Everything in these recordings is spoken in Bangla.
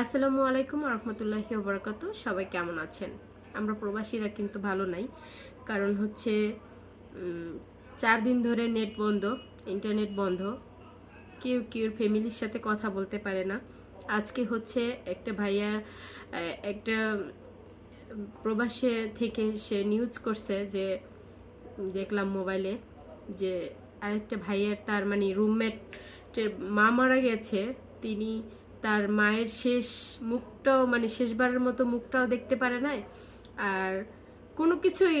আসসালামু আলাইকুম রহমতুল্লাহি ওবরাকাত সবাই কেমন আছেন? আমরা প্রবাসীরা কিন্তু ভালো নাই। কারণ হচ্ছে চার দিন ধরে নেট বন্ধ, ইন্টারনেট বন্ধ। কেউ কেউ ফ্যামিলির সাথে কথা বলতে পারে না। আজকে হচ্ছে একটা ভাইয়া একটা প্রবাসে থেকে সে নিউজ করছে যে, দেখলাম মোবাইলে যে আরেকটা ভাইয়ের তার মানে রুমমেটের মা মারা গেছে। তিনি তার মায়ের শেষ মুখটাও মানে শেষবারের মতো মুখটাও দেখতে পারে নাই। আর কোনো কিছুই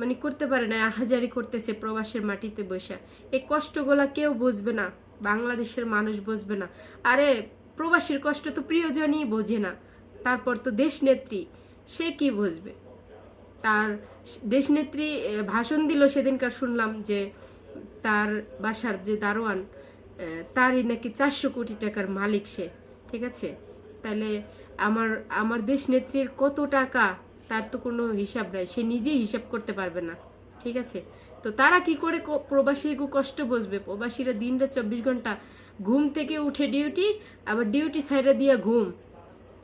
মানে করতে পারে না আহাজারি করতেছে প্রবাসের মাটিতে বসে। এই কষ্টগুলা কেউ বুঝবে না, বাংলাদেশের মানুষ বুঝবে না। আরে, প্রবাসীর কষ্ট তো প্রিয়জনই বোঝে না। তারপর তো দেশ নেত্রী সে কি বুঝবে? তার দেশনেত্রী ভাষণ দিল সেদিনকার শুনলাম যে তার বাসার যে দারোয়ান তারই নাকি চারশো কোটি টাকার মালিক সে। ঠিক আছে? তাহলে আমার আমার দেশ নেত্রীর কত টাকা তার তো কোনো হিসাব নাই, সে নিজেই হিসাব করতে পারবে না, ঠিক আছে? তো তারা কি করে ক- প্রবাসীর কষ্ট বসবে প্রবাসীরা দিনটা চব্বিশ ঘণ্টা ঘুম থেকে উঠে ডিউটি আবার ডিউটি সাইডে দিয়ে ঘুম।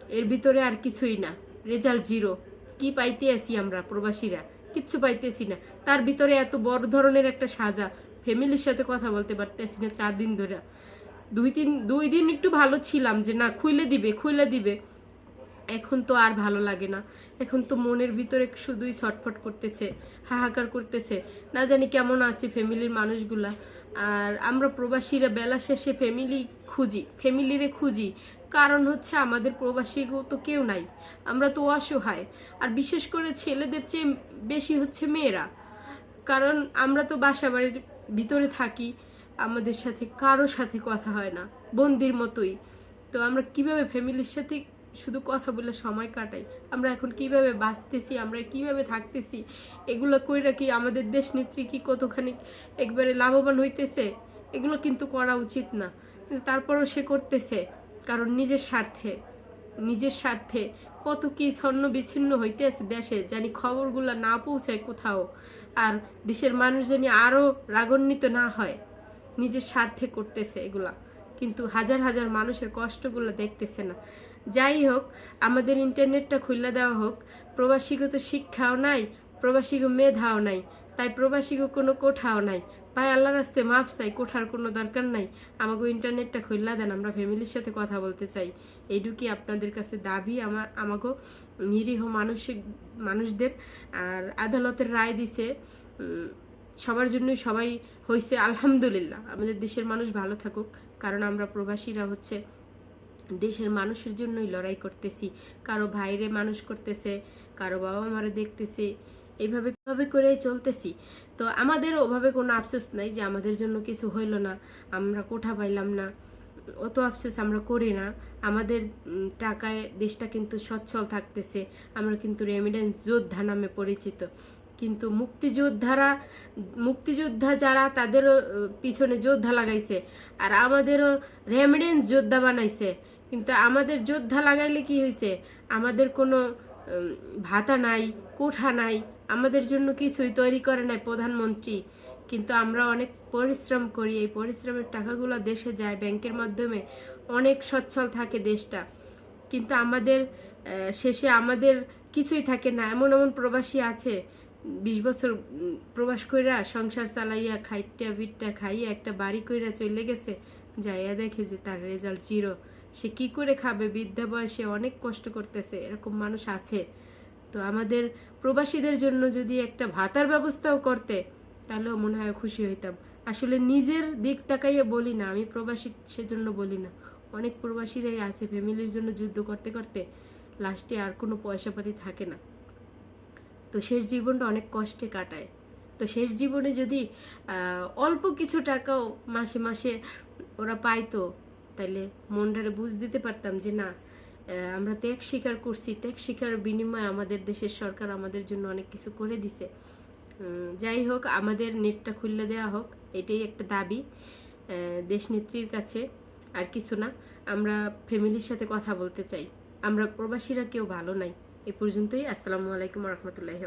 এর ভিতরে আর কিছুই না রেজাল্ট জিরো কি পাইতে আসি আমরা প্রবাসীরা? কিচ্ছু পাইতেছি না। তার ভিতরে এত বড় ধরনের একটা সাজা ফ্যামিলির সাথে কথা বলতে পারতেছি না চার দিন ধরে। দুই তিন, দুই দিন একটু ভালো ছিলাম যে না খুলে দিবে খুলে দিবে। এখন তো আর ভালো লাগে না। এখন তো মনের ভিতরে শুধুই ছটফট করতেছে, হাহাকার করতেছে। না জানি কেমন আছে ফ্যামিলির মানুষগুলা। আর আমরা প্রবাসীরা বেলা শেষে ফ্যামিলি খুঁজি ফ্যামিলিরে খুঁজি। কারণ হচ্ছে আমাদের প্রবাসী তো কেউ নাই। আমরা তো অসহায়। আর বিশেষ করে ছেলেদের চেয়ে বেশি হচ্ছে মেয়েরা। কারণ আমরা তো বাসা বাড়ির ভিতরে থাকি। আমাদের সাথে কারও সাথে কথা হয় না, বন্দির মতোই। তো আমরা কীভাবে ফ্যামিলির সাথে শুধু কথা বলে সময় কাটাই? আমরা এখন কীভাবে বাঁচতেছি? আমরা কীভাবে থাকতেছি? এগুলো কইরা কি আমাদের দেশ নেত্রী কি কতখানি একবারে লাভবান হইতেছে? এগুলো কিন্তু করা উচিত না। কিন্তু তারপরও সে করতেছে, কারণ নিজের স্বার্থে নিজের স্বার্থে কত কি ছন্ন বিচ্ছিন্ন হইতে আছে দেশে, জানি খবরগুলো না পৌঁছায় কোথাও, আর দেশের মানুষ জানি আরও রাগান্বিত না হয়। নিজের স্বার্থে করতেছে এগুলা। কিন্তু হাজার হাজার মানুষের কষ্টগুলো দেখতেছে না। যাই হোক, আমাদের ইন্টারনেটটা খুলে দেওয়া হোক প্রবাসীগত শিক্ষাও নাই, প্রবাসীগ মেধাও নাই, তাই প্রবাসীগ কোনো কোঠাও নাই। ভাই আল্লাহ রাস্তে মাফ চাই, কোঠার কোনো দরকার নাই। আমাকে ইন্টারনেটটা খুললা দেন, আমরা ফ্যামিলির সাথে কথা বলতে চাই। এইটুকুই আপনাদের কাছে দাবি আমার আমাকে নিরীহ মানসিক মানুষদের, আর আদালতের রায় দিছে সবার জন্যই সবাই হয়েছে আলহামদুলিল্লাহ। আমাদের দেশের মানুষ ভালো থাকুক, কারণ আমরা প্রবাসীরা হচ্ছে দেশের মানুষের জন্যই লড়াই করতেছি। কারও ভাইরে মানুষ করতেছে, কারও বাবা মারে দেখতেছি, এইভাবে ভাবে করে চলতেছি। তো আমাদের ওভাবে কোনো আফসোস নাই যে আমাদের জন্য কিছু হইল না, আমরা কোঠা পাইলাম না, অত আফসোস আমরা করি না। আমাদের টাকায় দেশটা কিন্তু সচ্ছল থাকতেছে, আমরা কিন্তু রেমিডেন্স যোদ্ধা নামে পরিচিত। কিন্তু মুক্তিযোদ্ধারা, মুক্তিযোদ্ধা যারা তাদেরও পিছনে যোদ্ধা লাগাইছে। আর আমাদেরও রেমিডেন্স যোদ্ধা বানাইছে। কিন্তু আমাদের যোদ্ধা লাগাইলে কি হয়েছে আমাদের কোনো ভাতা নাই, কোঠা নাই, আমাদের জন্য কিছুই তৈরি করে নাই প্রধানমন্ত্রী। কিন্তু আমরা অনেক পরিশ্রম করি, এই পরিশ্রমের টাকাগুলো দেশে যায়, ব্যাংকের মাধ্যমে অনেক সচ্ছল থাকে দেশটা। কিন্তু আমাদের শেষে আমাদের কিছুই থাকে না। এমন এমন প্রবাসী আছে বিশ বছর প্রবাস কইরা সংসার চালাইয়া খাইটা বিটটা খাইয়া একটা বাড়ি কইরা চলে গেছে, যাইয়া দেখে যে তার রেজাল্ট জিরো। সে কি করে খাবে? বৃদ্ধা বয়সে অনেক কষ্ট করতেছে, এরকম মানুষ আছে। তো আমাদের প্রবাসীদের জন্য যদি একটা ভাতার ব্যবস্থাও করতে, তাহলেও মনে হয় খুশি হইতাম। আসলে নিজের দিক তাকাইয়া বলি না, আমি প্রবাসী সেজন্য বলি না। অনেক প্রবাসীরাই আছে, ফ্যামিলির জন্য যুদ্ধ করতে করতে লাস্টে আর কোনো পয়সা পাতি থাকে না। তো শেষ জীবনটা অনেক কষ্টে কাটায়। তো শেষ জীবনে যদি অল্প কিছু টাকাও মাসে মাসে ওরা পাইতো তাহলে মনটারে বুঝ দিতে পারতাম যে না আমরা ত্যাগ স্বীকার করছি। ত্যাগ স্বীকার বিনিময়ে আমাদের দেশের সরকার আমাদের জন্য অনেক কিছু করে দিছে। যাই হোক, আমাদের নেটটা খুললে দেওয়া হোক, এটাই একটা দাবি দেশনেত্রীর কাছে। আর কিছু না, আমরা ফ্যামিলির সাথে কথা বলতে চাই। আমরা প্রবাসীরা কেউ ভালো নাই। এ পর্যন্তই। আসসালামু আলাইকুম রহমতুল্লাহি